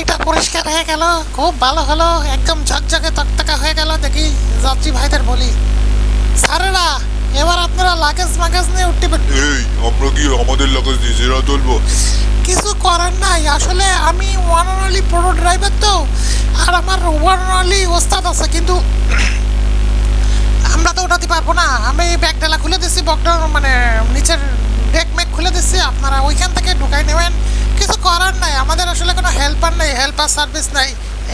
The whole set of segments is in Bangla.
গাড়িটা পরিষ্কার হয়ে গেল। খুব ভালো হলো। একদম ঝকঝকে তকতকা হয়ে গেল দেখি যাত্রী ভাইদের বলি। স্যারেরা এবার আপনারা লাগেজ মাগেজ নিয়ে উঠতে পারেন এই আমরা কি আমাদের লাগেজ নিজেরা তুলবো? কিছু করার নাই। আসলে আমি ওয়ান অনলি প্রো ড্রাইভার তো আর আমার ওয়ান অনলি ওস্তাদ আছে কিন্তু আমরা তো ওঠাতে পারব না। আমি ব্যাগ ডালা খুলে দিচ্ছি বকটা মানে নিচের ডেক মেক খুলে দিচ্ছি আপনারা ওইখান থেকে ঢুকাই নেবেন। কিছু করার নাই আমাদের আসলে কোনো হেল্পার নাই হেল্পার সার্ভিস নাই।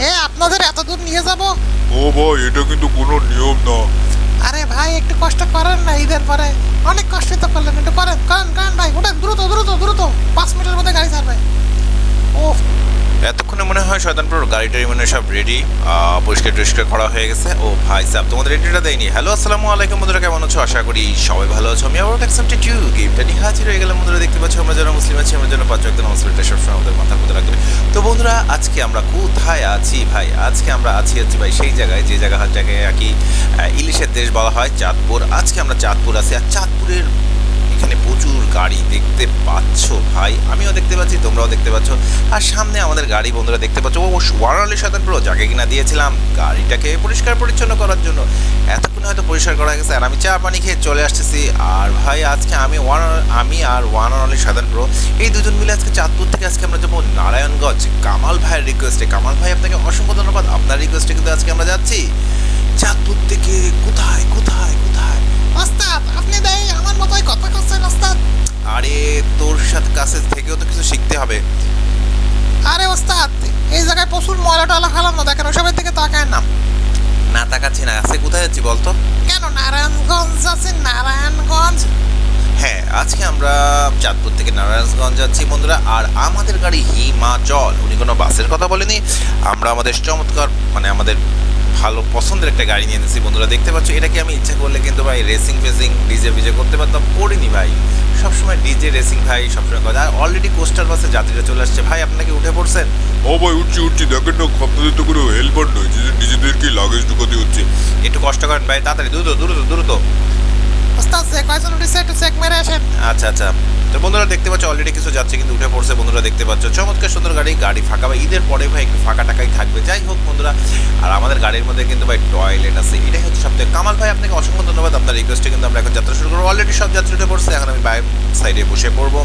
এ আপনাদের এত দূর নিয়ে যাব? ও ভাই এটা কিন্তু কোনো নিয়ম না। আরে ভাই একটু কষ্ট করেন না ঈদের পরে। অনেক কষ্ট তো করলেন একটু করেন করেন করেন ভাই ওটা দ্রুত দ্রুত দ্রুত। পাঁচ মিনিটের মধ্যে গাড়ি ছাড়বে। ও এতক্ষণে মনে হয় শয়তানপুর গাড়িটারি মনে সব রেডি পরিষ্কার টরিষ্কার করা হয়ে গেছে। ও ভাই সাহেব তোমাদের রেডিটা দেয়নি। হ্যালো আসসালামু আলাইকুম বন্ধুরা, কেমন আছো? আশা করি সবাই ভালো আছো। আমি আবার অ্যাকসেপ্ট টু গেমটা নিয়ে হাজির হয়ে গেলাম বন্ধুরা, দেখতে পাচ্ছ আমরা যারা মুসলিম আছি, আমরা যেন পাঁচ একদিন মুসলিমটা সবসময় আমাদের মাথার মধ্যে রাখবে। তো বন্ধুরা, আজকে আমরা কোথায় আছি ভাই? আজকে আমরা আছি আছি ভাই সেই জায়গায়, যে জায়গাটাকে আর কি ইলিশের দেশ বলা হয়, চাঁদপুর। আজকে আমরা চাঁদপুর আছি, আর চাঁদপুরের এখানে প্রচুর গাড়ি দেখতে পাচ্ছ ভাই। আমিও দেখতে পাচ্ছি, তোমরাও দেখতে পাচ্ছ। আর সামনে আমাদের গাড়ি বন্ধুরা দেখতে পাচ্ছ, ও ওয়ারালি শতান প্রো যাকে কিনা দিয়েছিলাম, গাড়িটাকে পরিষ্কার পরিচ্ছন্ন করার জন্য। এতক্ষণ হয়তো পরিষ্কার করা গেছে, আর আমি চা পানি খেয়ে চলে আসতেছি। আর ভাই, আজকে আমি ওয়ান আমি আর ওয়ান অনলি সাধান প্রো। এই দুজন মিলে আজকে চাঁদপুর থেকে আজকে আমরা যাব নারায়ণগঞ্জ। কামাল ভাইয়ের রিকোয়েস্টে কামাল ভাই, আপনাকে অসংখ্য ধন্যবাদ। আপনার রিকোয়েস্টে কিন্তু আজকে আমরা যাচ্ছি। চাঁদপুর থেকে কোথায় কোথায় ওস্তাদ আপনি দেয় আমার মতোই কথা করছেন ওস্তাদ। আরে তোর সাথে কাছে থেকেও তো কিছু শিখতে হবে। আরে ওস্তাদ এই জায়গায় প্রচুর ময়লা টয়লা ফেলাম না দেখেন ওসবের দিকে তাকায় না। না তাকাচ্ছি না আছে কোথায় যাচ্ছি বলতো কেন নারায়ণগঞ্জ আছে নারায়ণগঞ্জ? হ্যাঁ আজকে আমরা চাঁদপুর থেকে নারায়ণগঞ্জ যাচ্ছি বন্ধুরা আর আমাদের গাড়ি হিমাচল। উনি কোনো বাসের কথা বলেনি। আমরা আমাদের চমৎকার মানে আমাদের ভালো পছন্দের একটা গাড়ি নিয়ে নিয়েছি বন্ধুরা দেখতে পাচ্ছ এটা কি আমি ইচ্ছা করলে কিন্তু ভাই রেসিং ফেসিং ডিজে ভিজে করতে পারতাম? করিনি ভাই। সবসময় ডিজে রেসিং ভাই সবসময় কথা আর অলরেডি কোস্টার বাসে যাত্রীরা চলে আসছে। ভাই আপনাকে উঠে পড়ছেন? ও ভাই উঠছি উঠছি। দেখেন না আপনাদের তো কোনো হেল্পার নয় যে নিজেদেরকে লাগেজ ঢুকাতে হচ্ছে। একটু কষ্ট করেন ভাই তাড়াতাড়ি দ্রুত দ্রুত দ্রুত। আচ্ছা আচ্ছা। তো বন্ধুরা দেখতে পাচ্ছ অলরেডি কিছু যাচ্ছে, কিন্তু উঠে পড়ছে। বন্ধুরা দেখতে পাচ্ছ, চমৎকার সুন্দর গাড়ি গাড়ি ফাঁকা। ভাই, ঈদের পরে ভাই একটু ফাঁকা টাকাই থাকবে। যাই হোক বন্ধুরা, আর আমাদের গাড়ির মধ্যে কিন্তু ভাই টয়লেট আছে। এটাই হচ্ছে সবথেকে কামাল ভাই, আপনাকে অসংখ্য ধন্যবাদ। আপনার রিকোয়েস্টে কিন্তু আমরা এখন যাত্রা শুরু করব। অলরেডি সব যাত্রী উঠে পড়ছে। এখন আমি বাইরের সাইডে বসে পড়ব।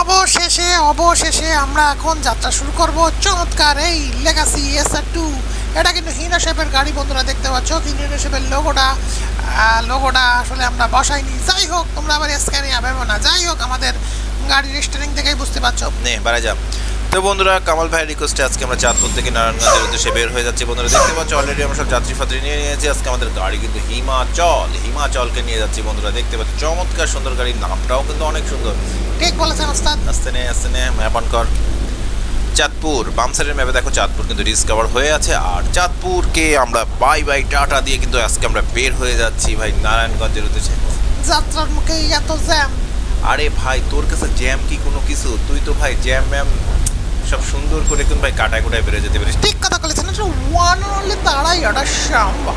অবশেষে অবশেষে আমরা এখন যাত্রা শুরু করব। চমৎকার, এই লেগাসি এস আর টু এটা কিন্তু হিনা শেপের গাড়ি বন্ধুরা দেখতে পাচ্ছ। হিনা শেপের লোগোটা লোগোটা আসলে আমরা বসাইনি। যাই হোক তোমরা আবার স্ক্যানে ভেবো না। যাই হোক আমাদের গাড়ির স্টারিং থেকেই বুঝতে পারছ। নে বাড়া যা তো বন্ধুরা কামাল ভাইয়ের রিকোয়েস্টে আজকে আমরা চাঁদপুর থেকে নারায়ণগঞ্জের উদ্দেশ্যে বের হয়ে যাচ্ছি। বন্ধুরা দেখতে পাচ্ছ অলরেডি আমরা সব যাত্রী ফাত্রী নিয়ে নিয়েছি। আজকে আমাদের গাড়ি কিন্তু হিমাচল হিমাচলকে নিয়ে যাচ্ছি বন্ধুরা। দেখতে পাচ্ছ চমৎকার সুন্দর গাড়ির নামটাও কিন্তু অনেক সুন্দর। ঠিক বলেছেন আস্তে নে আস্তে নে ম্যাপ অন কর। চাঁদপুর বাম সাইডের ম্যাপে দেখো চাঁদপুর কিন্তু ডিসকভার হয়ে আছে। আর চাঁদপুরকে আমরা বাই বাই টাটা দিয়ে কিন্তু আজকে আমরা বের হয়ে যাচ্ছি ভাই নারায়ণগঞ্জের উদ্দেশ্যে। যাত্রার মুখে এত জ্যাম। আরে ভাই তোর কাছে জ্যাম কি কোনো কিছু? তুই তো ভাই জ্যাম ম্যাম সব সুন্দর করে কিন্তু ভাই কাটায় কোটায় বেরো যেতে পারিস। ঠিক কথা বলেছেন এটা ওয়ান অনলি তারাই এটা সাম্বা।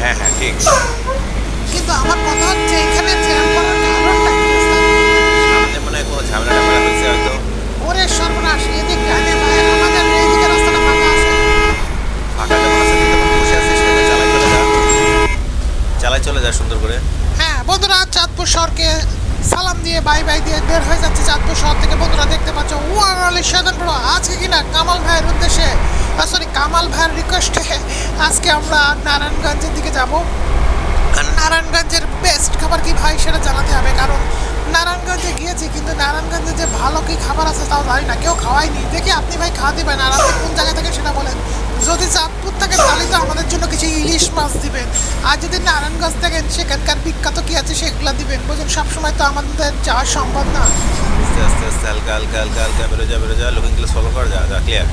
হ্যাঁ হ্যাঁ ঠিক। কিন্তু আমার কথা হচ্ছে এখানে জ্যাম করার কারণটা কি ওস্তাদ? সামনে মনে হয় কোনো ঝামেলা টামেলা হয়েছে হয়তো ওরে সর্বনাশ এদিক ডানে ভাই আমাদের এইদিকে রাস্তাটা ফাঁকা আছে ফাঁকা যখন আছে তুই তখন বসে আছিস কেন চালাই চলে যা চালাই চলে যা সুন্দর করে হ্যাঁ বন্ধুরা চাঁদপুর শহরকে সালাম দিয়ে বাই বাই দিয়ে বের হয়ে যাচ্ছে চাঁদপুর শহর থেকে বন্ধুরা দেখতে পাচ্ছ ওয়ান আলী সাধন বড় আজকে কিনা কামাল ভাইয়ের উদ্দেশ্যে সরি কামাল ভাইয়ের রিকোয়েস্টে আজকে আমরা নারায়ণগঞ্জের দিকে যাব নারায়ণগঞ্জের বেস্ট খাবার কি ভাই সেটা জানাতে হবে কারণ নারায়ণগঞ্জে গিয়েছি, কিন্তু নারায়ণগঞ্জে যে ভালো কি খাবার আছে তাও জানি না। কেউ খাওয়াইনি দেখি আপনি ভাই খাওয়া দিবেন আর আপনি কোন জায়গা থেকে সেটা বলেন। যদি চাঁদপুর থেকে তাহলে তো আমাদের জন্য কিছু ইলিশ মাছ দিবেন। আর যদি নারায়ণগঞ্জ থেকে সেখানকার বিখ্যাত কি আছে সেগুলো দিবেন। বুঝুন, সবসময় তো আমাদের যাওয়া সম্ভব না। আস্তে আস্তে আস্তে, হালকা হালকা হালকা হালকা বেরো যা বেরো যা ফলো কর, যা যা ক্লিয়ার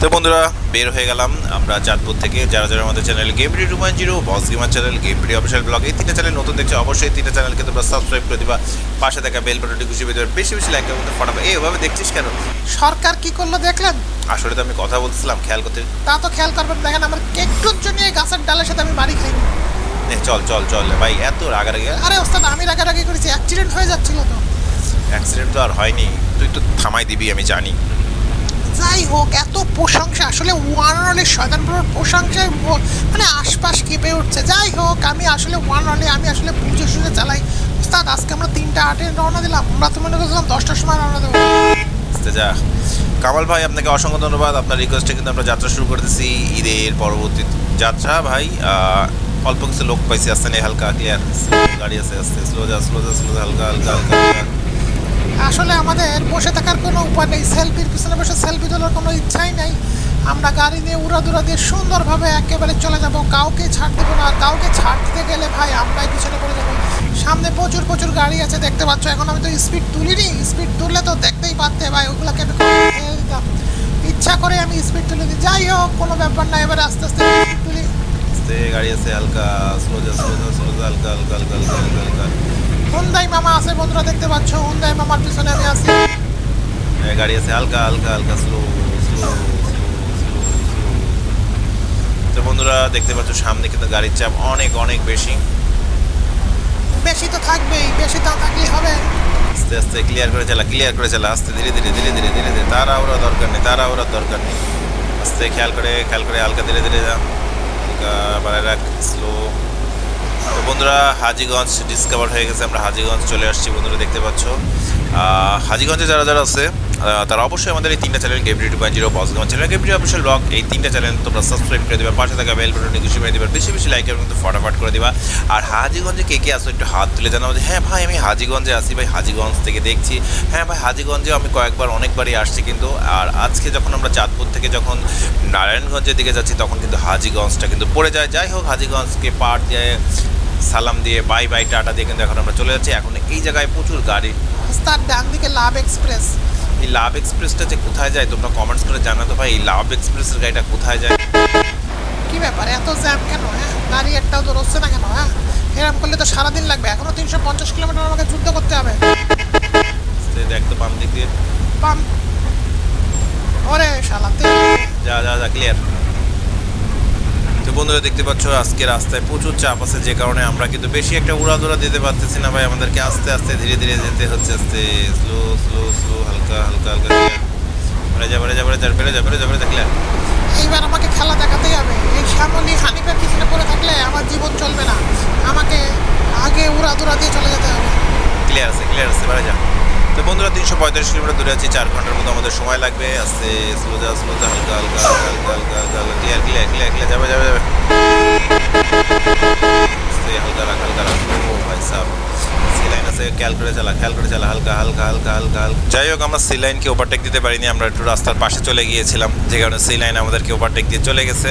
তো বন্ধুরা বের হয়ে গেলাম। আমরা চাঁদপুর থেকে যারা যারা আমাদের channel game video two point zero boss gamer channel game video official blog এই তিনটা চ্যানেল নতুন দেখছ অবশ্যই তিনটা চ্যানেলকে তোমরা সাবস্ক্রাইব করে দিবা। পাশে দেখা বেল বাটনটি খুশি পেয়ে বেশি বেশি লাইক করতে ফটাবে। এই ওভাবে দেখছিস কেন? সরকার কি করল দেখলেন? আসলে তো আমি কথা বলছিলাম খেয়াল করতে। তা তো খেয়াল করবেন দেখেন আমার কেকটুর জন্য এই গাছের ডালের সাথে আমি বাড়ি খাইনি নে, চল চল চল। ভাই এত রাগারাগি। আরে ওস্তাদ আমি রাগারাগি করেছি অ্যাক্সিডেন্ট হয়ে যাচ্ছিল তো। অ্যাক্সিডেন্ট তো আর হয়নি। তুই তো থামাই দিবি আমি জানি। যাই হোক এত প্রশংসা। আসলে ওয়ান রলে শয়তানপুরের প্রশংসায় মানে আশপাশ কেঁপে উঠছে। যাই হোক আমি আসলে ওয়ান রলে আমি আসলে বুঝে সুঝে চালাই। ওস্তাদ, আজকে আমরা তিনটা আটে রওনা দিলাম। আমরা তো মনে করছিলাম দশটার সময় রওনা দেবো। যা। কামাল ভাই, আপনাকে অসংখ্য ধন্যবাদ। আপনার রিকোয়েস্টে কিন্তু আমরা যাত্রা শুরু করতেছি ঈদের পরবর্তী যাত্রা, ভাই অল্প কিছু লোক পাইছি। আসতে নেই হালকা ক্লিয়ার গাড়ি আছে, আস্তে স্লো যা স্লো যা স্লো হালকা হালকা হালকা। আসলে আমাদের বসে থাকার কোনো উপায় নেই সেলফির পিছনে বসে সেলফি তোলার কোনো ইচ্ছাই নেই। আমরা গাড়ি নিয়ে উড়াদুরা দিয়ে সুন্দরভাবে একেবারে চলে যাব। কাউকে ছাড় দেবো না কাউকে ছাড় দিতে গেলে ভাই আমরাই পিছনে পড়ে যাব। সামনে প্রচুর প্রচুর গাড়ি আছে, দেখতে পাচ্ছ। এখন আমি তো স্পিড তুলিনি। স্পিড তুললে তো দেখতেই পারতে ভাই, ওগুলোকে আমি দিতাম। ইচ্ছা করে আমি স্পিড তুলে দিই। যাই হোক, কোনো ব্যাপার না, এবার আস্তে আস্তে তুলি। গাড়ি আছে হালকা স্লো যা স্লো যা স্লো যা হালকা হালকা হালকা হালকা হালকা। হুন্দাই মামা আছে বন্ধুরা দেখতে পাচ্ছ? হুন্দাই মামার পিছনে আমি আছি। গাড়ি আছে হালকা হালকা হালকা স্লো স্লো তো বন্ধুরা দেখতে পাচ্ছ সামনে কিন্তু গাড়ির চাপ অনেক অনেক বেশি। বেশি তো থাকবেই বেশি তো থাকলেই হবে। আস্তে আস্তে ক্লিয়ার করে চালা ক্লিয়ার করে চালা আস্তে ধীরে ধীরে ধীরে ধীরে ধীরে ধীরে। তারা ওরা দরকার নেই তারা ওরা দরকার নেই। আস্তে খেয়াল করে খেয়াল করে হালকা ধীরে ধীরে যা। হালকা বাড়ায় রাখ স্লো তো বন্ধুরা, হাজিগঞ্জ ডিসকভার হয়ে গেছে। আমরা হাজিগঞ্জ চলে আসছি, বন্ধুরা দেখতে পাচ্ছ। হাজিগঞ্জে যারা যারা আছে তারা অবশ্যই আমাদের এই তিনটা channel game two point zero বসগঞ্জ channel game official blog এই তিনটা চ্যানেল তোমরা সাবস্ক্রাইব করে দেবে, পাশে থাকা বেল বাটনে খুশি করে দিবা, বেশি বেশি লাইক কিন্তু ফটাফট করে দিবা। আর হাজিগঞ্জে কে কে আসো একটু হাত তুলে জানাব যে হ্যাঁ ভাই, আমি হাজিগঞ্জে আসি ভাই, হাজিগঞ্জ থেকে দেখছি। হ্যাঁ ভাই হাজিগঞ্জে আমি কয়েকবার, অনেকবারই আসছি কিন্তু। আর আজকে যখন আমরা চাঁদপুর থেকে যখন নারায়ণগঞ্জের দিকে যাচ্ছি, তখন কিন্তু হাজিগঞ্জটা কিন্তু পড়ে যায়। যাই হোক, হাজিগঞ্জকে পার দিয়ে সালাম দিয়ে বাই বাই টাটা দিয়ে কিন্তু এখন আমরা চলে যাচ্ছি। এখন এই জায়গায় প্রচুর গাড়ি। তার ডান দিকে লাভ এক্সপ্রেস। এই লাভ এক্সপ্রেসটা যে কোথায় যায় তোমরা কমেন্টস করে জানাতো ভাই এই লাভ এক্সপ্রেসের গাড়িটা কোথায় যায়? কি ব্যাপার এত জ্যাম কেন? হ্যাঁ গাড়ি একটাও তো রচ্ছে না কেন? হ্যাঁ এরকম করলে তো সারাদিন লাগবে। এখনও তিনশো পঞ্চাশ কিলোমিটার আমাকে যুদ্ধ করতে হবে। দেখ তো বাম দিক দিয়ে। পাম ওরে শালা তেল। যা যা যা ক্লিয়ার তো বন্ধুরা দেখতে পাচ্ছ আজকে রাস্তায় প্রচুর চাপ আছে যে কারণে আমরা কিন্তু বেশি একটা উড়াদুরা দিতে পারতেছি না ভাই। আমাদেরকে আস্তে আস্তে ধীরে ধীরে যেতে হচ্ছে আস্তে স্লো স্লো স্লো হালকা হালকা হালকা বেড়ে যা বেড়ে যা বেড়ে যা বেড়ে যা বেড়ে যা বেড়ে যা ক্লিয়ার। এইবার আমাকে খেলা দেখাতেই হবে। এই শ্যামলি হানিফের পিছনে পড়ে থাকলে আমার জীবন চলবে না। আমাকে আগে উড়া দুরা দিয়ে চলে যেতে হবে। ক্লিয়ার আছে ক্লিয়ার আছে বেড়ে যা। তো বন্ধুরা, তিনশো পঁয়তাল্লিশ কিলোমিটার দূরে আছি, চার ঘণ্টার মতো আমাদের সময় লাগবে। আস্তে স্লো যা স্লো যা, হালকা হালকা হালকা হালকা হালকা হালকা ক্লিয়ার ক্লিয়ার ক্লিয়ার ক্লিয়ার যাবে যাবে যাবে। হালকা রাখ হালকা রাখ। ও ভাই সাহ সিলাইন আছে খেয়াল করে চালা খেয়াল করে চালা, হালকা হালকা হালকা হালকা হালকা। যাই হোক, আমরা সিলাইনকে ওভারটেক দিতে পারিনি, আমরা একটু রাস্তার পাশে চলে গিয়েছিলাম, যে কারণে সিলাইন আমাদেরকে ওভারটেক দিয়ে চলে গেছে।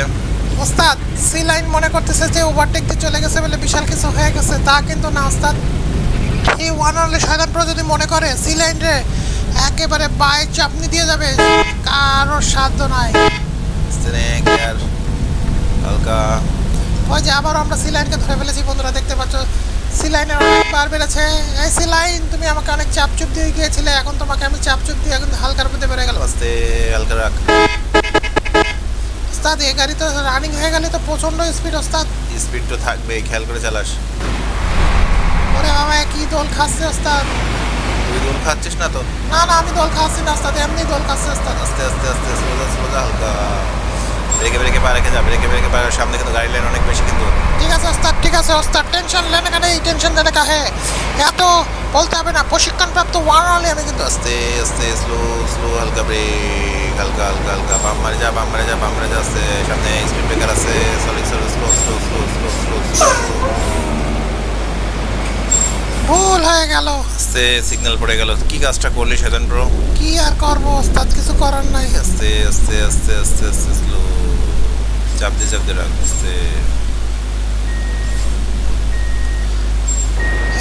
ওস্তাদ সি লাইন মনে করতেছে যে ওভারটেক দিয়ে চলে গেছে বলে বিশাল কিছু হয়ে গেছে, তা কিন্তু না, ওস্তাদ। এই ওয়ান অনলি শয়তানপুর যদি মনে করে সি লাইন রে একেবারে বাইক চাপনি দিয়ে যাবে কারও সাধ্য নাই। হালকা। ওই যে আবার আমরা সি লাইনকে ধরে ফেলেছি বন্ধুরা দেখতে পাচ্ছ সি লাইনের অনেক বার বেড়েছে। এই সি লাইন তুমি আমাকে অনেক চাপ চুপ দিয়ে গিয়েছিলে এখন তোমাকে আমি চাপ চুপ দিয়ে এখন হালকার মধ্যে বেড়ে গেল আস্তে হালকা রাখ। ওস্তাদ এই গাড়ি তো রানিং হয়ে গেলে তো প্রচণ্ড স্পিড ওস্তাদ। স্পিড তো থাকবে খেয়াল করে চালাস। ওরে বাবা কি দোল খাচ্ছে ওস্তাদ? তুই দোল খাচ্ছিস না তো? না না আমি দোল খাচ্ছি না ওস্তাদ এমনি দোল খাচ্ছে ওস্তাদ। আস্তে আস্তে আস্তে সোজা সোজা হালকা। ব্রেকে ব্রেকে পা রেখে যা ব্রেকে ব্রেকে পা সামনে কিন্তু গাড়ি লাইন অনেক বেশি কিন্তু। ঠিক আছে ওস্তাদ ঠিক আছে ওস্তাদ টেনশন লেনে কেন এই টেনশন দেনে কাহে এত বলতে হবে না প্রশিক্ষণপ্রাপ্ত ওয়ান অনলি আমি কিন্তু আস্তে আস্তে স্লো স্লো হালকা ব্রেক হালকা হালকা হালকা। বাম মারে যা বাম মারে যা বাম মারে যা আস্তে সামনে স্পিড ব্রেকার আছে sorry sorry slow slow slow slow slow slow ভুল হয়ে গেল। আস্তে সিগন্যাল পড়ে গেল কি কাজটা করলি সেদিন ব্রো কি আর করব ওস্তাদ? কিছু করার নাই। আস্তে আস্তে আস্তে আস্তে আস্তে স্লো চাপ দিয়ে চাপ দিয়ে রাখ আস্তে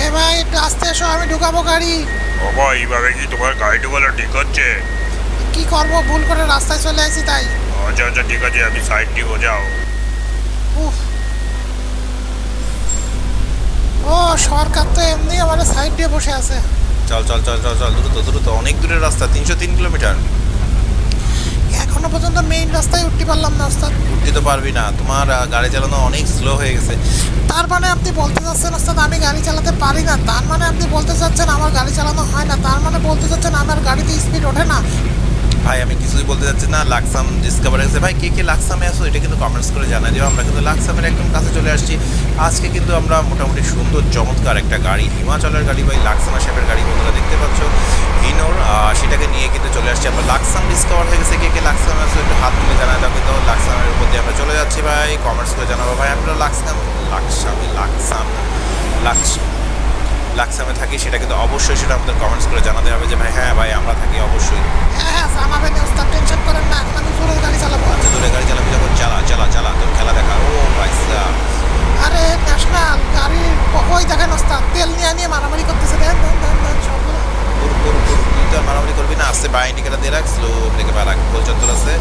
এ ভাই আস্তে এসো আমি ঢুকাবো গাড়ি। বাবা এইভাবে কি তোমার গাড়ি ঢোকানো ঠিক হচ্ছে? কি করব? ভুল করে রাস্তায় চলে আসি তাই। আচ্ছা আচ্ছা ঠিক আছে আমি সাইড দিব যাও। উফ। ও সরকার তো এমনি আমার সাইড দিয়ে বসে আছে। চল চল চল চল চল দ্রুত দ্রুত অনেক দূরের রাস্তা তিনশো তিন কিলোমিটার। এখনও পর্যন্ত মেইন রাস্তায় উঠতে পারলাম না ওস্তাদ। উঠতে তো পারবি না তোমার গাড়ি চালানো অনেক স্লো হয়ে গেছে। তার মানে আপনি বলতে চাচ্ছেন ওস্তাদ আমি গাড়ি চালাতে পারি না। তার মানে আপনি বলতে চাচ্ছেন আমার গাড়ি চালানো হয় না। তার মানে বলতে চাচ্ছেন আমার গাড়িতে স্পিড ওঠে না। ভাই, আমি কিছুই বলতে যাচ্ছি না। লাক্সাম ডিসকভার হয়েছে ভাই, কে কে লাক্সামে আসো এটা কিন্তু কমেন্টস করে জানা দিও। আমরা কিন্তু লাক্সামের একদম কাছে চলে আসছি। আজকে কিন্তু আমরা মোটামুটি সুন্দর, চমৎকার একটা গাড়ি, হিমাচলের গাড়ি ভাই লাক্সামা শেপের গাড়ি বন্ধুরা দেখতে পাচ্ছ। হিনোর সেটাকে নিয়ে কিন্তু চলে আসছি আমরা। লাক্সাম ডিসকভার হয়ে গেছে। কে কে লাক্সামে আসো একটু হাত তুলে জানা দাও কিন্তু লাক্সামের উপর দিয়ে আমরা চলে যাচ্ছি ভাই। কমেন্টস করে জানাব ভাই। আমরা লাক্সাম, লাক্সামে লাক্সাম, লাক্স লাক্সামে থাকি সেটা কিন্তু অবশ্যই সেটা আমাদের কমেন্টস করে জানাতে হবে যে ভাই হ্যাঁ ভাই আমরা থাকি অবশ্যই। হ্যাঁ হ্যাঁ জানাবেন ওস্তাদ টেনশন করেন না আমি জোরে গাড়ি চালাবো। আচ্ছা জোরে গাড়ি চালাবি যখন চালা চালা চালা তোর খেলা দেখা। ও ভাই। আরে ন্যাশনাল গাড়ি ওই দেখেন ওস্তাদ তেল নিয়ে নিয়ে মারামারি করতেছে দেখেন দেখেন দেন সবগুলো। তুই তো মারামারি করবি না আসতে বা ইন্ডিকেটার দিয়ে রাখ স্লো ব্রেকে বা রাখ গোল চত্বর আছে।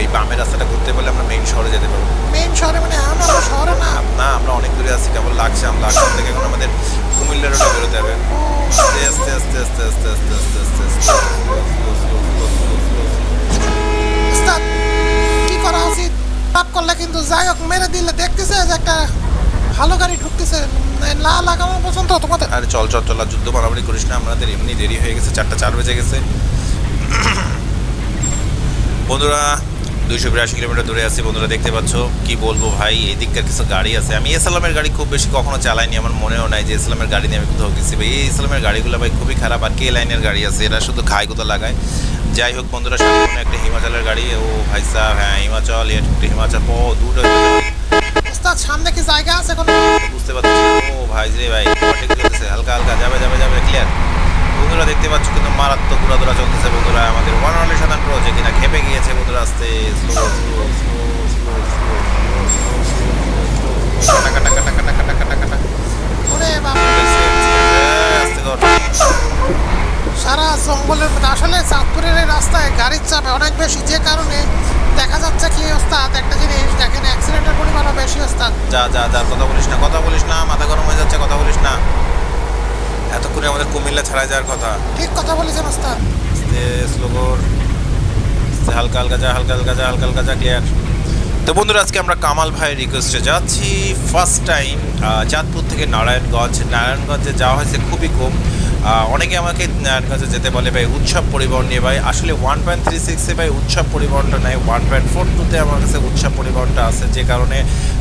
এই বামের রাস্তাটা ঘুরতে পারলে আমরা মেইন শহরে যেতে পারব। মেইন শহরে মানে আমরা শহরে না। না আমরা অনেক দূরে আছি কেবল লাকসাম লাকসাম থেকে এখন আমাদের কুমিল্লা রোডে বেরোতে হবে। আস্তে আস্তে আস্তে আস্তে আস্তে আস্তে আস্তে আস্তে কি করা উচিত? পাপ করলে কিন্তু যাই হোক মেরে দিলে দেখতেছে যে একটা ভালো গাড়ি ঢুকতেছে না লাগানো পর্যন্ত তোমাদের। আরে চল চল চল যুদ্ধ মারামারি করিস না, আমাদের এমনি দেরি হয়ে গেছে, চারটা চার বেজে গেছে। বন্ধুরা, দুইশো বিরাশি কিলোমিটার দূরে আছি, বন্ধুরা দেখতে পাচ্ছ, কি বলব ভাই এই দিককার কিছু গাড়ি আছে। আমি ইসলামের গাড়ি খুব বেশি কখনো চালাইনি, আমার মনেও নাই যে ইসলামের গাড়ি নিয়ে আমি কোথাও গেছি ভাই। এই ইসলামের গাড়িগুলো ভাই খুবই খারাপ, আর কে লাইনের গাড়ি আছে? এরা শুধু খায় কোথাও লাগায়। যাই হোক বন্ধুরা, সামনে একটা হিমাচলের গাড়ি। ও ভাই সাহেব হ্যাঁ হিমাচল একটা হিমাচল, ও দুটো ওস্তাদ সামনে কি জায়গা আছে কোনো বুঝতে পারছি ও ভাই রে ভাই ওভারটেক চলতেছে হালকা হালকা যাবে যাবে যাবে ক্লিয়ার বন্ধুরা দেখতে পাচ্ছ কিন্তু মারাত্মক উড়াদোড়া চলতেছে বন্ধুরা আমাদের ওয়ান অনলি সাধারণ প্রো কিনা খেপে গিয়েছে বন্ধুরা আস্তে স্লো স্লো স্লো স্লো ওরে বাবা আস্তে কর সারা জঙ্গলের মধ্যে আসলে চাঁদপুরের রাস্তায় গাড়ির চাপ অনেক বেশি যে কারণে দেখা যাচ্ছে কি ওস্তাদ একটা জিনিস দেখেন অ্যাক্সিডেন্টের পরিমাণও বেশি ওস্তাদ যা যা যা কথা বলিস না কথা বলিস না মাথা গরম হয়ে যাচ্ছে কথা বলিস না। এতক্ষণে আমাদের কুমিল্লা ছাড়া যাওয়ার কথা। ঠিক কথা বলেছেন ওস্তাদ। আস্তে স্লো কর। হালকা হালকা যা হালকা হালকা যা হালকা হালকা যা ক্লিয়ার তো বন্ধুরা আজকে আমরা কামাল ভাইয়ের রিকোয়েস্টে যাচ্ছি। ফার্স্ট টাইম চাঁদপুর থেকে নারায়ণগঞ্জ। নারায়ণগঞ্জে যাওয়া হয়েছে খুবই কম অনেকে আমাকে নারায়ণগঞ্জে যেতে বলে, ভাই, উৎসব পরিবহন নিয়ে, ভাই, আসলে ওয়ান পয়েন্ট থ্রি সিক্সে ভাই, উৎসব পরিবহনটা নাই ওয়ান পয়েন্ট ফোর টুতে আমার কাছে উৎসব পরিবহনটা আছে, যে কারণে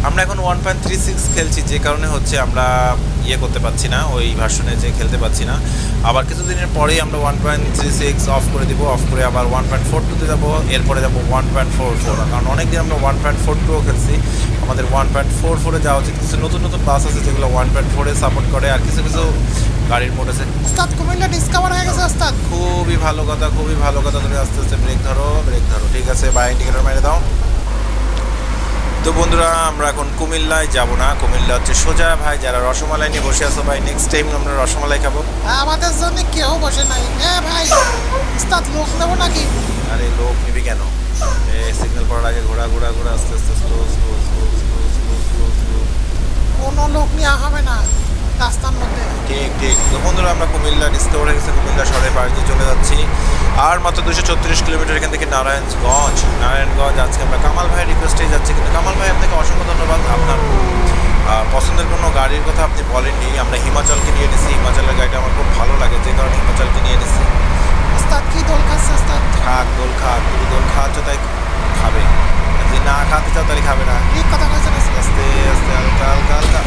আমরা এখন ওয়ান পয়েন্ট থ্রি সিক্স খেলছি, যে কারণে হচ্ছে আমরা ইয়ে করতে পারছি না, ওই ভার্সনে যে খেলতে পারছি না। আবার কিছুদিনের পরেই আমরা one point three six off করে দিব অফ করে আবার ওয়ান পয়েন্ট ফোর টুতে যাব, এরপরে যাব ওয়ান পয়েন্ট ফোর ফোর কারণ অনেকদিন আমরা ওয়ান পয়েন্ট ফোর টুও খেলছি, আমাদের ওয়ান পয়েন্ট ফোর ফোরে যাওয়া উচিত। কিছু নতুন নতুন বাস আছে যেগুলো ওয়ান পয়েন্ট ফোরে সাপোর্ট করে, আর কিছু কিছু গাড়ির মোড আছে। ওস্তাদ কুমিল্লা ডিসকভার হয়ে গেছে ওস্তাদ। খুবই ভালো কথা খুবই ভালো কথা তুমি আস্তে আস্তে ব্রেক ধরো ব্রেক ধরো। ঠিক আছে বাই ইন্ডিকেটর মেরে দাও। তো বন্ধুরা আমরা এখন কুমিল্লায় যাব না। কুমিল্লা হচ্ছে সোজা ভাই যারা রসমালাই নিয়ে বসে আছো ভাই নেক্সট টাইম আমরা রসমালাই খাব। আমাদের জন্য কেউ বসে নাই। এ ভাই ওস্তাদ লোক নেব নাকি? আরে লোক নিবি কেন? এ সিগন্যাল পড়ার আগে ঘোরা ঘোরা ঘোরা আস্তে আস্তে slow slow slow slow slow slow কোনো লোক নেওয়া হবে না। রাস্তার মধ্যে। ঠিক ঠিক। তো বন্ধুরা আমরা কুমিল্লা ডিসকভার হয়ে গেছে কুমিল্লা শহরে পাশ দিয়ে চলে যাচ্ছি। আর মাত্র দুশো ছত্রিশ কিলোমিটার এখান থেকে নারায়ণগঞ্জ। নারায়ণগঞ্জ আজকে আমরা কামাল ভাইয়ের রিকোয়েস্টেই যাচ্ছি। কিন্তু কামাল ভাই আপনাকে অসংখ্য ধন্যবাদ। আপনার পছন্দের কোনো গাড়ির কথা আপনি বলেননি। আমরা হিমাচলকে নিয়ে নিছি হিমাচলের গাড়িটা আমার খুব ভালো লাগে। যে কারণে হিমাচলকে নিয়ে নিছি কি দোল খাচ্ছে খাক দোল খাক। তুমি দোল খাওয়াচ্ছ তাই খাবে। যদি না খাতে চাও তাহলে খাবে না। ঠিক কথা বলছেন ওস্তাদ। আস্তে আস্তে হালকা হালকা হালকা।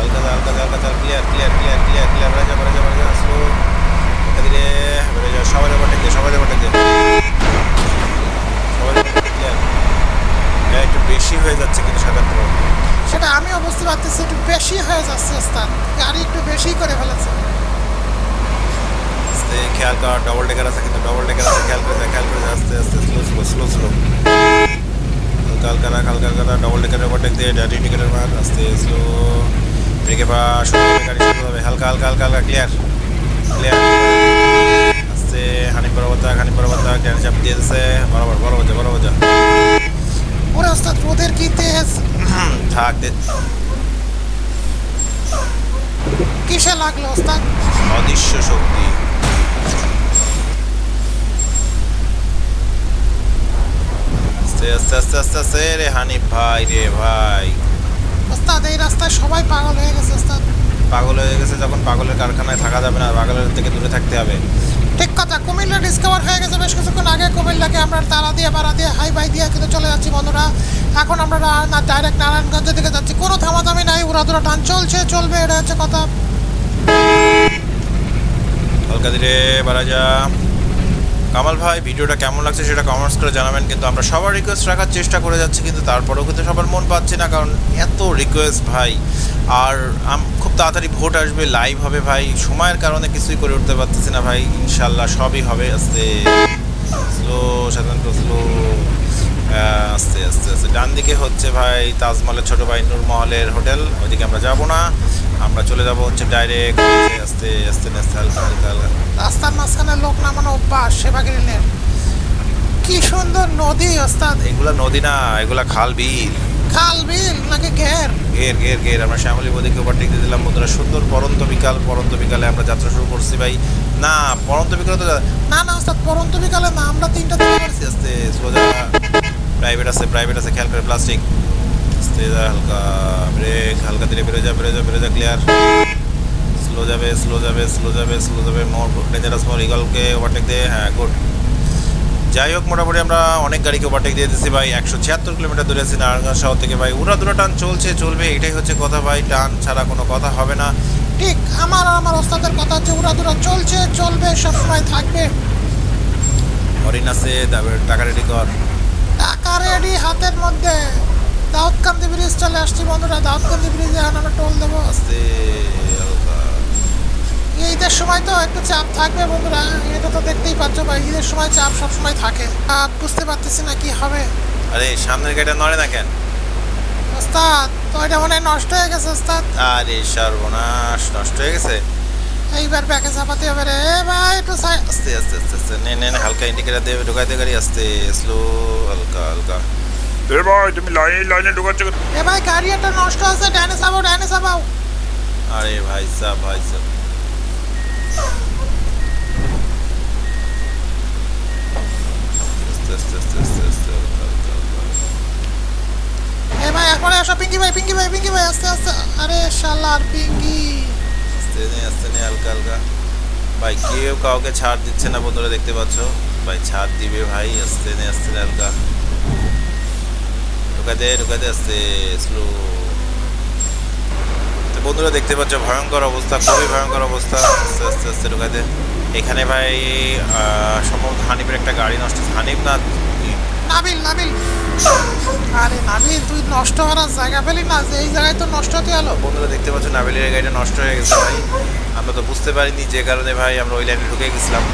হালকা হালকা হালকা চাল clear clear clear clear clear বেড়ে যা বেড়ে যা বেড়ে যা স্লো ধীরে বেড়ে যা সবাই ওভারটেক দিয়ে সবাই ওভারটেক দিয়ে সবাই ক্লিয়ার একটু বেশি হয়ে যাচ্ছে কিন্তু সাধারণত সেটা আমিও বুঝতে পারতেছি একটু বেশি হয়ে যাচ্ছে ওস্তাদ গাড়ি একটু বেশি করে ফেলেছে। আস্তে খেয়াল কর ডবল ডেকার আছে কিন্তু ডবল ডেকার আছে খেয়াল করে যা খেয়াল করে যা আস্তে আস্তে স্লো স্লো স্লো স্লো হালকা হালকা রাখ হালকা হালকা ডবল ডেকার ওভারটেক দিয়ে ডাটি ইন্ডিকেটার মার আস্তে স্লো ব্রেকে পা শুরু গাড়ি শুরু হবে। হালকা হালকা হালকা হালকা ক্লিয়ার ক্লিয়ার আস্তে হানি বরাবর থাক হানি বরাবর থাক ডান চাপ দিয়ে দিচ্ছে বরাবর বরাবর যা বরাবর যা। ওরে ওস্তাদ রোদের কি তেজ থাক দে। কিসে লাগল ওস্তাদ? অদৃশ্য শক্তি। আস্তে আস্তে আস্তে আস্তে আস্তে রে হানিফ ভাই রে ভাই। ওস্তাদ এই রাস্তায় সবাই পাগল হয়ে গেছে ওস্তাদ। পাগল হয়ে গেছে যখন পাগলের কারখানায় থাকা যাবে না পাগলের থেকে দূরে থাকতে হবে। ঠিক কথা কুমিল্লা ডিসকভার হয়ে গেছে বেশ কিছুক্ষণ আগে। কুমিল্লাকে আমরা তারা দিয়ে বাড়া দিয়ে হাই বাই দিয়ে কিন্তু চলে যাচ্ছি বন্ধুরা। এখন আমরা না- ডাইরেক্ট নারায়ণগঞ্জের দিকে যাচ্ছি। কোনো থামাথামি নাই উড়াদুরা টান চলছে চলবে এটা হচ্ছে কথা। হালকা ধীরে বাড়া যা। কামাল ভাই, ভিডিওটা কেমন লাগছে সেটা কমেন্টস করে জানাবেন, কিন্তু আমরা সবার রিকোয়েস্ট রাখার চেষ্টা করে যাচ্ছি, কিন্তু তারপরেও কিন্তু সবার মন পাচ্ছে না, কারণ এত রিকোয়েস্ট ভাই। আর খুব তাড়াতাড়ি ভোট আসবে লাইভ হবে ভাই। সময়ের কারণে কিছুই করে উঠতে পারতেছি না ভাই, ইনশাল্লাহ সবই হবে, আস্তে। স্লো সাধারণত স্লো আস্তে আস্তে আস্তে। ডান দিকে হচ্ছে ভাই তাজমহলের ছোট ভাই নূরমহলের হোটেল। ওইদিকে আমরা যাব না। আমরা চলে যাব হচ্ছে ডাইরেক্ট আস্তে আস্তে আস্তে, হালকা হালকা রাস্তার মাঝখানে লোক নামানো অভ্যাস সেবাগিরি লেন কি সুন্দর নদী, ওস্তাদ। এগুলা নদী না, এগুলা খাল বিল। খাল বিল নাকি ঘের? গের গের গের আমরা শ্যামলী বদিকে ওভারটেক দিয়ে দিলাম, বন্ধুরা। সুন্দর পরন্ত বিকাল, পরন্ত বিকালে আমরা যাত্রা শুরু করছি ভাই। না, পরন্ত বিকালে তো না না, ওস্তাদ, পরন্ত বিকালে না, আমরা তিনটা দিকে আস্তে, সোজা। প্রাইভেট আছে প্রাইভেট আছে, খেয়াল করে প্লাস্টিক হালকা ব্রেক হালকা দিলে বেরো যা বেরো যা বেরো যা ক্লিয়ার স্লো যাবে স্লো যাবে স্লো যাবে স্লো যাবে মোর ডেঞ্জারাস মোর ইগলকে ওভারটেক দিয়ে হ্যাঁ গুড যাই হোক, মোটামুটি আমরা অনেক গাড়িকে ওভারটেক দিয়ে দিচ্ছি ভাই। একশো ছিয়াত্তর কিলোমিটার দূরে আছি, নারায়ণগঞ্জ শহর থেকে ভাই। উড়া দুরা টান চলছে, চলবে, এটাই হচ্ছে কথা ভাই। টান ছাড়া কোনো কথা হবে না। ঠিক আমার আর আমার ওস্তাদের কথা হচ্ছে উড়াদুরা চলছে, চলবে, সবসময় থাকবে। হরিণ আছে, তারপরে টাকা রেডি কর। টাকা রেডি হাতের মধ্যে? দাউদকান্দি ব্রিজ চলে আসছি বন্ধুরা দাউদকান্দি ব্রিজে এখন আমরা টোল দেবো। ঈদের সময় তো একটু চাপ থাকবে বন্ধুরা এটা তো দেখতেই পাচ্ছ ভাই ঈদের সময় চাপ সব সময় থাকে। আহ, বুঝতে পারতেছি না কি হবে। আরে সামনের গাড়িটা নড়ে না কেন? ওস্তাদ তো এটা মনে নষ্ট হয়ে গেছে ওস্তাদ। আরে সর্বনাশ নষ্ট হয়ে গেছে? এইবার ব্যাকে চাপাতে হবে রে ভাই একটু আস্তে আস্তে আস্তে আস্তে নে নে হালকা ইন্ডিকেটার দিয়ে ঢুকাই গাড়ি আস্তে স্লো হালকা হালকা এ ভাই তুমি লাইন লাইনে ঢোকাচ্ছ? এ ভাই গাড়ি একটা নষ্ট আছে ডাইনে চাপাও ডাইনে চাপাও আরে ভাই সাহ ভাই সাহ। এ ভাই এখন আসো পিঙ্কি ভাই পিঙ্কি ভাই পিঙ্কি ভাই আস্তে আস্তে আরে শালার পিঙ্কি আস্তে নে আস্তে নে হালকা হালকা। ভাই, কেউ কাউকে ছাড় দিচ্ছে না বন্ধুরা, দেখতে পাচ্ছ? ভাই, ছাড় দিবে ভাই, আস্তে নে আস্তে নে, হালকা। ঢুকা দে ঢুকা দে, আস্তে স্লো তো বন্ধুরা, দেখতে পাচ্ছ, ভয়ঙ্কর অবস্থা, খুবই ভয়ঙ্কর অবস্থা। আস্তে আস্তে আস্তে ঢুকা দে। এখানে ভাই সম্ভবত হানিফের একটা গাড়ি নষ্ট। হানিফ না নাবিল নাবিল। আরে নাবিল তুই নষ্ট করার জায়গা পেলি না যে এই জায়গায় তো নষ্ট হতে গেলো বন্ধুরা দেখতে পাচ্ছ নাবিলের গাড়িটা নষ্ট হয়ে গেছে ভাই। আমরা তো বুঝতে পারিনি যে কারণে ভাই আমরা ওই লাইনে ঢুকে গেছিলাম।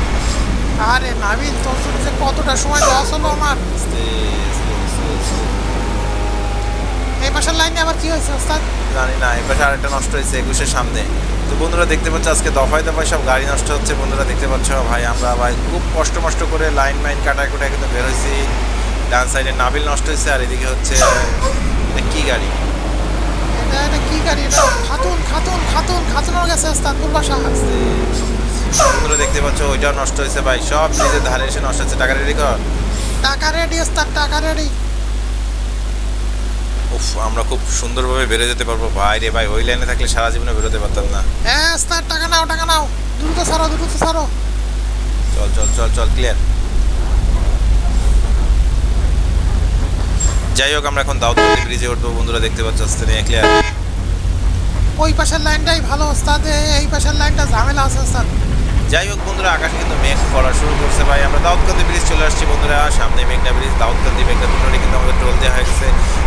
আরে নাবিল তোর জন্য যে কতটা সময় লস হলো আমার। এই পাশের লাইনে আবার কি হয়েছে ওস্তাদ? জানি না এই পাশে আরেকটা নষ্ট হয়েছে একুশের সামনে। তো বন্ধুরা দেখতে পাচ্ছ আজকে দফায় দফায় সব গাড়ি নষ্ট হচ্ছে। বন্ধুরা দেখতে পাচ্ছ ভাই আমরা ভাই খুব কষ্ট মষ্ট করে লাইন মাইন কাটায় কুটায় কিন্তু বের হয়েছি। ডান সাইডে নাবিল নষ্ট হয়েছে আর এদিকে হচ্ছে এটা কি গাড়ি? এটা এটা কি গাড়ি? এটা খাতুন খাতুন খাতুন খাতুনও গেছে ওস্তাদ পূর্বাশা বন্ধুরা দেখতে পাচ্ছ ওইটাও নষ্ট হয়েছে ভাই। সব নিজের ধারে এসে নষ্ট হচ্ছে। টাকা রেডি কর। টাকা রেডি ওস্তাদ টাকা রেডি উফ আমরা খুব সুন্দরভাবে বেরো যেতে পারব। ভাই রে ভাই ওই লাইনে থাকলে সারা জীবনে বেরোতে পারতাম না। হ্যাঁ ওস্তাদ টাকা নাও টাকা নাও। দ্রুত ছাড়ো দ্রুত ছাড়ো চল চল চল চল ক্লিয়ার যাই হোক আমরা এখন দাউদকান্দি ব্রিজে উঠবো। বন্ধুরা দেখতে পাচ্ছ আস্তে নিয়ে ক্লিয়ার ওই পাশের লাইনটাই ভালো ওস্তাদ এই পাশের লাইনটা ঝামেলা আছে ওস্তাদ যাই হোক বন্ধুরা আকাশে কিন্তু মেঘ পড়া শুরু করছে ভাই। আমরা দাউদকান্দি ব্রিজ চলে আসছি বন্ধুরা। সামনে মেঘনা ব্রিজ দাউদকান্দি মেঘনা দুটোরই কিন্তু আমাদের টোল দেওয়া হয়ে গেছে।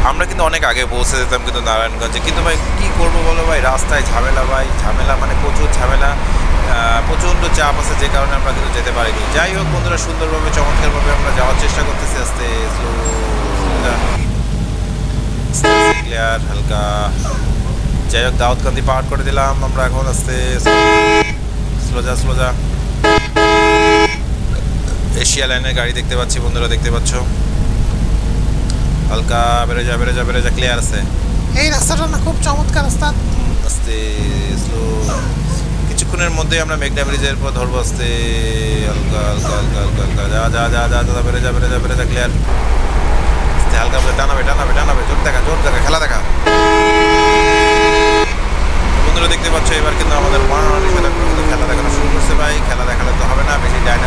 আমরা কিন্তু অনেক আগে পৌঁছে যেতাম কিন্তু নারায়ণগঞ্জে। কিন্তু ভাই কী করব বলো ভাই? রাস্তায় ঝামেলা ভাই ঝামেলা মানে প্রচুর ঝামেলা। প্রচণ্ড চাপ আছে যে কারণে আমরা কিন্তু যেতে পারিনি। যাই হোক বন্ধুরা সুন্দরভাবে চমৎকারভাবে আমরা যাওয়ার চেষ্টা করতেছি। আস্তে ক্লিয়ার হালকা। যাই হোক দাউদকান্দি পার করে দিলাম আমরা এখন আস্তে স্লো যা স্লো যা। এশিয়া লাইনের গাড়ি দেখতে পাচ্ছি বন্ধুরা দেখতে পাচ্ছ। হালকা বেড়ে যা বেরো যা বেরো যা ক্লিয়ার আছে। এই রাস্তাটা না খুব চমৎকার রাস্তা। আস্তে স্লো। কিছুক্ষণের মধ্যে আমরা মেঘনা ব্রিজের পর ধরবো আস্তে। হালকা হালকা হালকা হালকা হালকা। যা যা যা যা যা বেরো যা বেরো যা বেরো যা ক্লিয়ার হালকা করে টানাবে টানাবে টানাবে জোর দেখা জোর দেখা খেলা দেখা। বন্ধুরা দেখতে পাচ্ছ এবার কিন্তু আমাদের ওয়ান কিন্তু খেলা দেখানো শুরু করছে ভাই। খেলা দেখালে তো হবে না বেশি ডাইন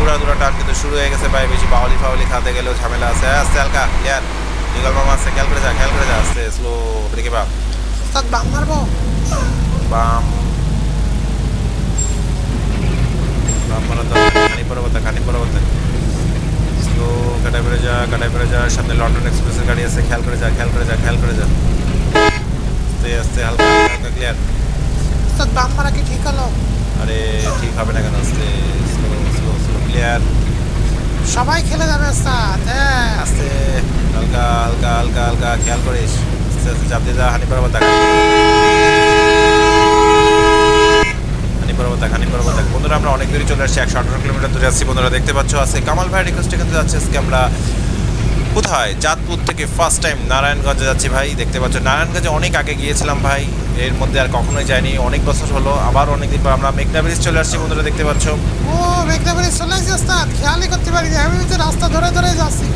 উড়াদুরা টান কিন্তু শুরু হয়ে গেছে ভাই বেশি বাউলি ফাউলি খাতে গেলেও ঝামেলা আছে। আস্তে হালকা ক্লিয়ার লিগাল মামা আছে খেয়াল করে যা খেয়াল করে যা আস্তে স্লো ব্রেকে বাপ বাম মারবো? বাম। বাম মারা খানি পরবর্তী খানি পরবর্তী। স্লো কাটাই পড়ে যা কাটাই পড়ে যা সামনে লন্ডন এক্সপ্রেসের গাড়ি আছে খেয়াল করে যা খেয়াল করে যা খেয়াল করে যা। আস্তে আস্তে হালকা হালকা ক্লিয়ার ওস্তাদ বাম মারা কি ঠিক হলো? আরে ঠিক হবে না কেন আস্তে স্লো স্লো স্লো ক্লিয়ার সবাই খেলে যাবে ওস্তাদ হ্যাঁ। আস্তে হালকা হালকা হালকা হালকা খেয়াল করিস। আস্তে আস্তে চাপ দিয়ে যা হানি পর্বত দেখ। হানি পর্বত হানি পর্বত বন্ধুরা আমরা অনেক দূরে চলে আসছি একশো আঠারো কিলোমিটার দূরে আসছি বন্ধুরা দেখতে পাচ্ছ আছে কামাল ভাই রিকোয়েস্টে কিন্তু যাচ্ছে। আজকে আমরা কোথায়? চাঁদপুর থেকে ফার্স্ট টাইম নারায়ণগঞ্জে যাচ্ছি ভাই। দেখতে পাচ্ছ নারায়ণগঞ্জে অনেক আগে গিয়েছিলাম ভাই। এর মধ্যে আর কখনোই যাইনি। অনেক বছর হলো আবার অনেক দিন পর আমরা মেঘনা ব্রিজ চলে আসছি বন্ধুরা দেখতে পাচ্ছ। ও মেঘনা ব্রিজ চলে আসছি ওস্তাদ। খেয়ালই করতে পারি না আমি তো রাস্তা ধরে ধরে যাচ্ছি।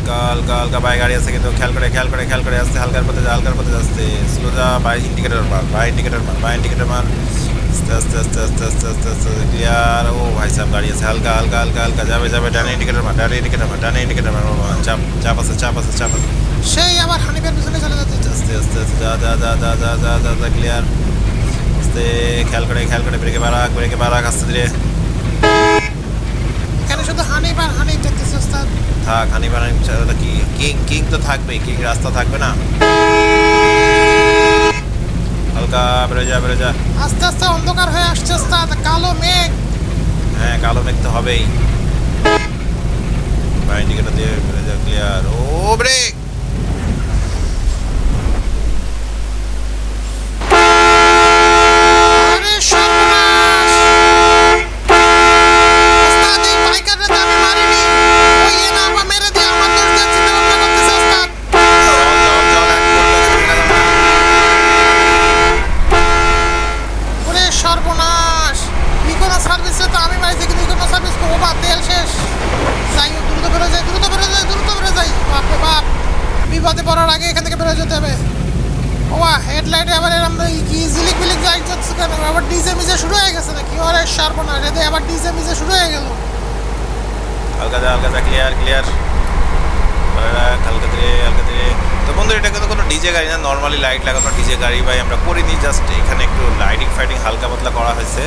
হালকা হালকা হালকা বাইক গাড়ি আছে কিন্তু খেয়াল করে খেয়াল করে খেয়াল করে আসছে হালকার পথে যা হালকার পথে যাচ্ছে স্লো যা বাই ইন্ডিকেটার মার বাই ইন্ডিকেটার মার বাই ইন্ডিকেটার মার আস্তে আস্তে আস্তে আস্তে আস্তে আস্তে আস্তে ক্লিয়ার ও ভাই সাহেব গাড়ি আছে হালকা হালকা হালকা হালকা যাবে যাবে ডানে ইন্ডিকেটার মার ডানে ইন্ডিকেটার মার ডানে ইন্ডিকেটার মার চাপ চাপ আছে চাপ আছে চাপ আছে সেই আবার হানিফের পিছনে চলে যাচ্ছে আস্তে আস্তে আস্তে যা যা যা যা যা যা যা ক্লিয়ার আস্তে খেয়াল করে খেয়াল করে ব্রেকে বাড়াক ব্রেকে বাড়াক আস্তে ধীরে এখানে শুধু হানিফ আর হানিফ দেখতেছি ওস্তাদ। থাক হানি বানানি ছাড়া কি? কিং কিং তো থাকবে কিং রাস্তা থাকবে না। হালকা বেড়ে যা বেড়ে যা। আস্তে আস্তে অন্ধকার হয়ে আসছে ওস্তাদ। কালো মেঘ। হ্যাঁ কালো মেঘ তো হবেই। বা ইন্ডিকেটার দিয়ে বেড়ে যা ক্লিয়ার ও ব্রেক আরে সর্বনাশ ওস্তাদ এই বাইকাররা তো আমি মারিনি ওই এ না আবার মেরে দিয়ে আমার দোষ দিয়ে চিন্তা ভাবনা করতেছে ওস্তাদ ওরে সর্বনাশ ইকোনো সার্ভিসে তো আমি মারিছি কিন্তু ইকোনো সার্ভিস করব বাদ তেল শেষ যাই হোক, দ্রুত বেরো যাই দ্রুত বেরো যাই দ্রুত বেরো যাই বাপরে বাপ বিপদে পড়ার আগে এখান থেকে বেরো যেতে হবে ওয়া হেডলাইটে আবার এরম কি জিলিক বিলিক লাইট যাচ্ছে কেন আবার ডিজে মিজে শুরু হয়ে গেছে নাকি ওরে সর্বনাশ এতে আবার ডিজে মিজে শুরু হয়ে গেল হালকা যা হালকা যা ক্লিয়ার ক্লিয়ার হালকা ধীরে হালকা ধীরে তো বন্ধু এটা কিন্তু কোনো ডিজে গাড়ি না নর্মালি লাইট লাগানো ডিজে গাড়ি ভাই আমরা করিনি জাস্ট এখানে একটু লাইটিং ফাইটিং হালকা পাতলা করা হয়েছে।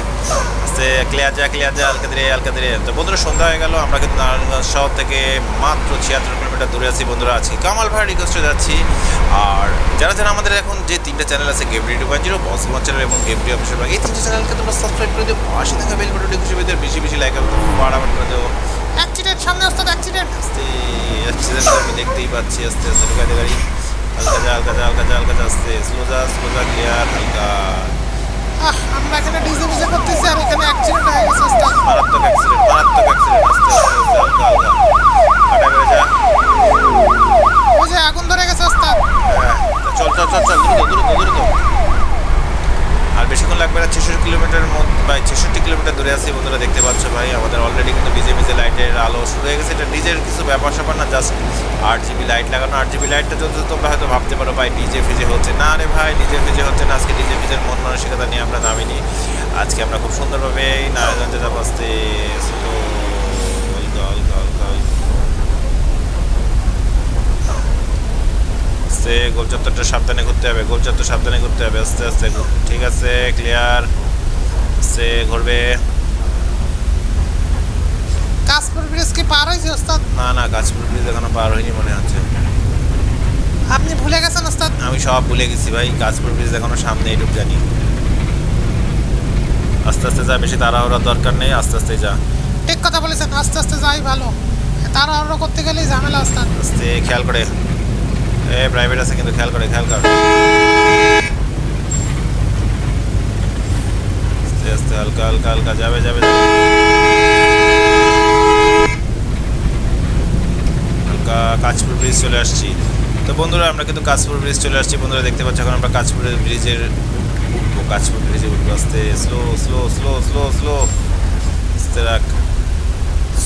আস্তে ক্লিয়ার যা ক্লিয়ার যা হালকা ধীরে হালকা ধীরে। তো বন্ধুরা সন্ধ্যা হয়ে গেল আমরা কিন্তু নারায়ণগঞ্জ শহর থেকে মাত্র ছিয়াত্তর কিলোমিটার দূরে আছি। বন্ধুরা আছি কামাল ভাই রিকোয়েস্টে যাচ্ছি। আর যারা যারা আমাদের এখন যে তিনটা চ্যানেল আছে game two point zero boss channel এবং রেডিও অফিসের এই তিনটে চ্যানেলকে তোমরা সাবস্ক্রাইব করে দিও। পাশে থাকা বেল বাটনটি খুশি পেতে বেশি বেশি লাইক বাড়াবার করে দিও। অ্যাক্সিডেন্ট সামনে আসতে অ্যাক্সিডেন্ট আস্তে অ্যাক্সিডেন্ট আমি দেখতেই পাচ্ছি। আস্তে আস্তে গাড়ি। হালকা যা হালকা যা হালকা যা হালকা যা আস্তে স্লো যা স্লো যা ক্লিয়ার হালকা আমরা এখানে ডিজে করতেছি আর এখানে অ্যাক্সিডেন্ট হয়ে গেছে মারাত্মক অ্যাক্সিডেন্ট মারাত্মক অ্যাক্সিডেন্ট আস্তে আস্তে আস্তে হালকা হালকা কাটা বেড়ে যা। ওই যে আগুন ধরে গেছে ওস্তাদ। হ্যাঁ চল চল চল চল দ্রুত দ্রুত দ্রুত। আর বেশিক্ষণ লাগবে না, ছেষট্টি কিলোমিটার ভাই, ছেষট্টি কিলোমিটার দূরে আছি বন্ধুরা, দেখতে পাচ্ছ ভাই। আমাদের অলরেডি কিন্তু বিজে বিজে লাইটের আলো শুরু হয়ে গেছে। এটা নিজের কিছু ব্যাপার স্যাপার না জাস্ট আট জিবি লাইট লাগানো। আট জিবি লাইটটা যদি তোমরা হয়তো ভাবতে পারো, ভাই ডিজে ফিজে হচ্ছে। না রে ভাই ডিজে ফিজে হচ্ছে না। আজকে ডিজে ফিজের মন মানসিকতা নিয়ে আমরা নামিনি। আজকে আমরা খুব সুন্দরভাবে নারায়ণগঞ্জে যাব আসতে slow, হালকা হালকা হালকা হালকা। আস্তে গোল চত্বরটা সাবধানে ঘুরতে হবে গোল চত্বর সাবধানে ঘুরতে হবে আস্তে আস্তে ঠিক আছে ক্লিয়ার আস্তে ঘুরবে। কাশপুর ব্রিজ কি পার হয়েছে ওস্তাদ? না না গাছপুর ব্রিজ এখনও পার হয়নি মনে হচ্ছে। আপনি ভুলে গেছেন ওস্তাদ? আমি সব ভুলে গেছি ভাই গাছপুর ব্রিজ এখনও সামনে এইটুক জানি। আস্তে আস্তে যা বেশি তাড়াহুড়ার দরকার নেই আস্তে আস্তে যা। ঠিক কথা বলেছেন আস্তে আস্তে যাই ভালো। তারা আরও করতে গেলেই ঝামেলা ওস্তাদ। আস্তে খেয়াল করে। এ প্রাইভেট আছে, কিন্তু খেয়াল করে খেয়াল করে। আস্তে আস্তে হালকা হালকা হালকা, যাবে যাবে। হালকা কাঁচপুর ব্রিজ চলে আসছি। তো বন্ধুরা, আমরা কিন্তু কাঁচপুর ব্রিজ চলে আসছি। বন্ধুরা, দেখতে পাচ্ছ, এখন আমরা কাঁচপুর ব্রিজের উঠবো। কাঁচপুর ব্রিজে উঠবো আস্তে। Slow slow slow slow slow আস্তে রাখ।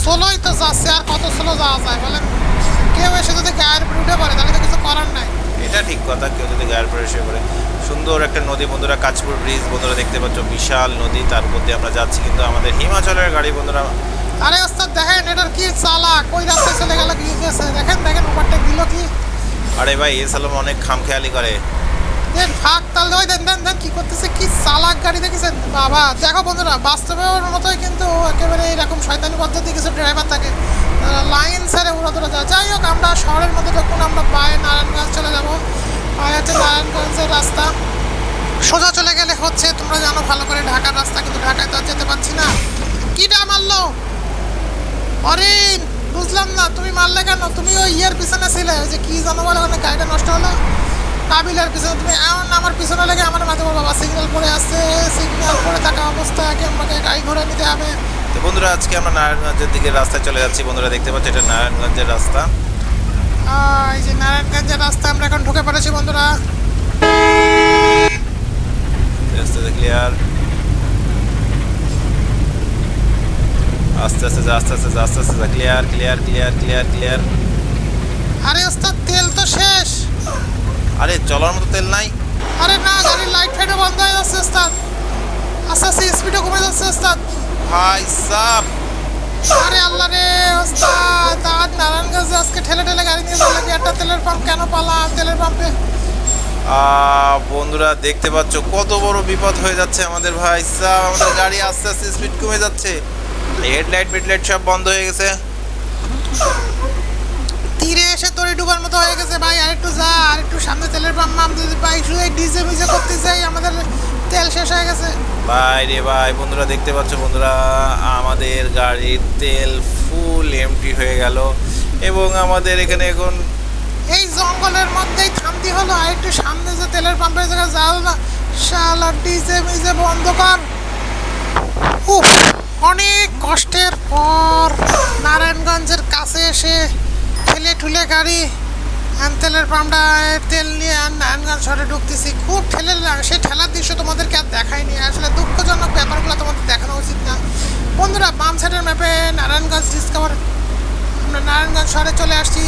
সোলোই তো যাচ্ছে, আর কত সোলো যাওয়া যায়, বলেন? কেউ এসে যদি গায়ের উপরে উঠে পড়ে তাহলে তো কিছু করার নাই। এটা ঠিক কথা কেউ যদি গায়ের উপরে এসে পড়ে। সুন্দর একটা নদী বন্ধুরা কাঁচপুর ব্রিজ বন্ধুরা দেখতে পাচ্ছ বিশাল নদী তার মধ্যে আমরা যাচ্ছি। কিন্তু আমাদের হিমাচলের গাড়ি বন্ধুরা আরে ওস্তাদ দেখেন এটার কি চালাক ওই রাস্তায় চলে গেল? কি দেখেন দেখেন ওভারটেক দিল কি? আরে ভাই এ সালাম অনেক খামখেয়ালি করে। দেন, ফাঁক তাল ওই দেন দেন দেন, কি করতেছে, কি চালাক গাড়ি দেখেছেন? বাবা, দেখো বন্ধুরা বাস্তবে ওর মতোই কিন্তু একেবারে এরকম শয়তানি পদ্ধতি কিছু ড্রাইভার থাকে। লাইন ছেড়ে উড়া ধরে যায়। যাই হোক, আমরা শহরের মধ্যে যখন আমরা পায়ে নারায়ণগঞ্জ চলে যাব, পায়ে হচ্ছে নারায়ণগঞ্জের রাস্তা। সোজা চলে গেলে হচ্ছে, তোমরা জানো, ভালো করে ঢাকার রাস্তা, কিন্তু ঢাকায় তো আর যেতে পারছি না। কিটা মারলো? অরিন, বুঝলাম না, তুমি মারলে কেন? তুমি ওই ইয়ের পিছনে ছিলে যে কি জানো বলে ওখানে গাড়িটা নষ্ট হলো। কাবিলের পিছনে তুমি এমন আমার পিছনে লেগে আমার মাথা বল বাবা সিগন্যাল পড়ে আসছে সিগন্যাল পড়ে থাকা অবস্থায় আগে আমাকে গাড়ি ঘোরা নিতে হবে। তো বন্ধুরা আজকে আমরা নারায়ণগঞ্জের দিকে রাস্তায় চলে যাচ্ছি। বন্ধুরা দেখতে পাচ্ছি এটা নারায়ণগঞ্জের রাস্তা। এই যে নারায়ণগঞ্জের রাস্তা আমরা এখন ঢুকে পড়েছি বন্ধুরা। রাস্তা ক্লিয়ার আস্তে আস্তে আস্তে আস্তে আস্তে আস্তে clear clear clear clear clear আরে ওস্তাদ তেল তো শেষ। আরে চলার মতো তেল নাই। আরে না গাড়ির লাইট ফাইটও বন্ধ হয়ে যাচ্ছে ওস্তাদ। আস্তে আস্তে স্পিডও কমে যাচ্ছে ওস্তাদ। ভাই সাপ আরে আল্লাহ রে ওস্তাদ আজ নারায়ণগঞ্জে আজকে ঠেলে ঠেলে গাড়ি নিয়ে যাওয়া লাগবে একটা তেলের পাম্প কেন পালা? তেলের পাম্পে বন্ধুরা দেখতে পাচ্ছ কত বড় বিপদ হয়ে যাচ্ছে আমাদের ভাই সাপ আমাদের গাড়ি আস্তে আস্তে স্পিড কমে যাচ্ছে। হেডলাইট ফেডলাইট সব বন্ধ হয়ে গেছে। তীরে এসে তরি ডুবার মতো হয়ে গেছে ভাই। আর একটু যা আর একটু সামনে তেলের পাম্প মাম যদি পাই শুধু ডিজে মিজে করতে যাই আমাদের তেল শেষ হয়ে গেছে। ভাই রে ভাই বন্ধুরা দেখতে পাচ্ছ বন্ধুরা আমাদের গাড়ির তেল ফুল এমটি হয়ে গেল। এবং আমাদের এখানে এখন এই জঙ্গলের মধ্যেই থামতে হলো আর একটু সামনে যে তেলের পাম্পের জায়গায় যাও না শালা ডিজে মিজে বন্ধ কর। উফ অনেক কষ্টের পর নারায়ণগঞ্জের কাছে এসে ঠেলে ঠুলে গাড়ি তেলের পাম্পটা তেল নিয়ে নারায়ণগঞ্জ শহরে ঢুকতেছি খুব ঠেলে সেই ঠেলার দৃশ্য তোমাদেরকে আর দেখায়নি আসলে দুঃখজনক ব্যাপারগুলো তোমাদের দেখানো উচিত না। বন্ধুরা, বাম সাইডের ম্যাপে নারায়ণগঞ্জ ডিসকভার আমরা নারায়ণগঞ্জ শহরে চলে আসছি।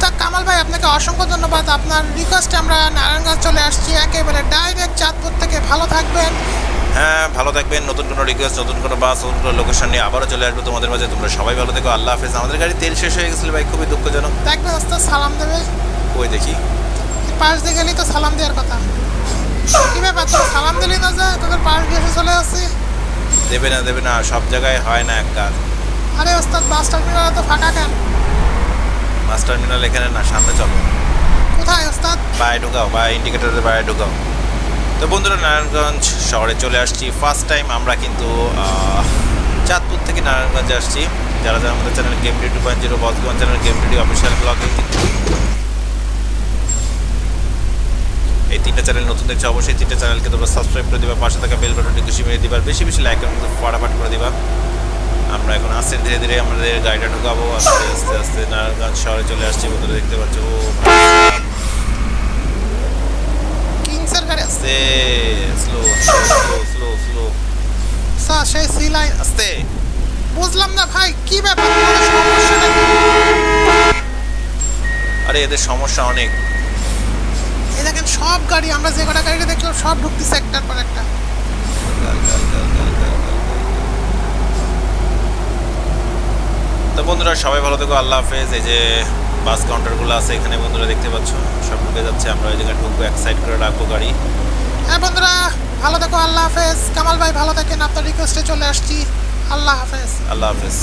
তা কামাল ভাই, আপনাকে অসংখ্য ধন্যবাদ। আপনার রিকোয়েস্টে আমরা নারায়ণগঞ্জ চলে আসছি। একেবারে ডাইরেক্ট চাঁদপুর থেকে। ভালো থাকবেন। হ্যাঁ ভালো থাকবেন। নতুন কোনো রিকোয়েস্ট নতুন কোনো বাস নতুন কোনো লোকেশন নিয়ে আবারও চলে আসব তোমাদের মাঝে। তোমরা সবাই ভালো থেকো আল্লাহ হাফেজ। আমাদের গাড়ি তেল শেষ হয়ে গেছিল ভাই খুবই দুঃখজনক। দেখবে রাস্তা সালাম দেবে ওই দেখি? পাশ দিয়ে গেলেই তো সালাম দেওয়ার কথা। কি ব্যাপার তোর সালাম দিলি না যে তোদের পাশ দিয়ে চলে আসছি। দেবে না দেবে না সব জায়গায় হয় না এক কাজ। আরে ওস্তাদ বাস টার্মিনাল তো ফাঁকা কেন? বাস টার্মিনাল এখানে না সামনে চলো। কোথায় ওস্তাদ? বাইরে ঢুকাও বা ইন্ডিকেটারের বাইরে ঢুকাও। তো বন্ধুরা, নারায়ণগঞ্জ শহরে চলে আসছি। ফার্স্ট টাইম আমরা কিন্তু চাঁদপুর থেকে নারায়ণগঞ্জে আসছি। যারা যারা আমাদের channel game two point zero বসগঞ্জ channel game two official ব্লগে এই তিনটা চ্যানেল নতুন দেখছ অবশ্যই। তিনটা চ্যানেলকে তোমরা সাবস্ক্রাইব করে দিবা, পাশে থাকা বেল বাটনটি খুশি মেরে দিবা, বেশি বেশি লাইক এবং ফটাফট করে দিবা। আমরা এখন আস্তে ধীরে ধীরে, আমাদের গাড়িটা ঢুকাবো, আস্তে আস্তে আস্তে নারায়ণগঞ্জ শহরে চলে আসছি, বন্ধুরা দেখতে পাচ্ছ। ও আসছে আস্তে slow slow slow slow sir সেই সি লাইন আস্তে বুঝলাম না ভাই, কি ব্যাপার? আরে, এদের সমস্যা অনেক। এই দেখেন, সব গাড়ি, আমরা যে কটা গাড়িটা দেখলাম, সব ঢুকতেছে একটার পর একটা। তো বন্ধুরা, সবাই ভালো থেকো, আল্লাহ হাফেজ। এই যে বাস কাউন্টারগুলো আছে এখানে বন্ধুরা দেখতে পাচ্ছ সব ঢুকে যাচ্ছে। আমরা ওই জায়গায় ঢুকবো এক সাইড করে রাখব গাড়ি। হ্যাঁ বন্ধুরা ভালো থেকো আল্লাহ হাফেজ। কামাল ভাই ভালো থাকেন। আপনার রিকোয়েস্টে চলে আসছি। আল্লাহ হাফেজ। আল্লাহ হাফেজ।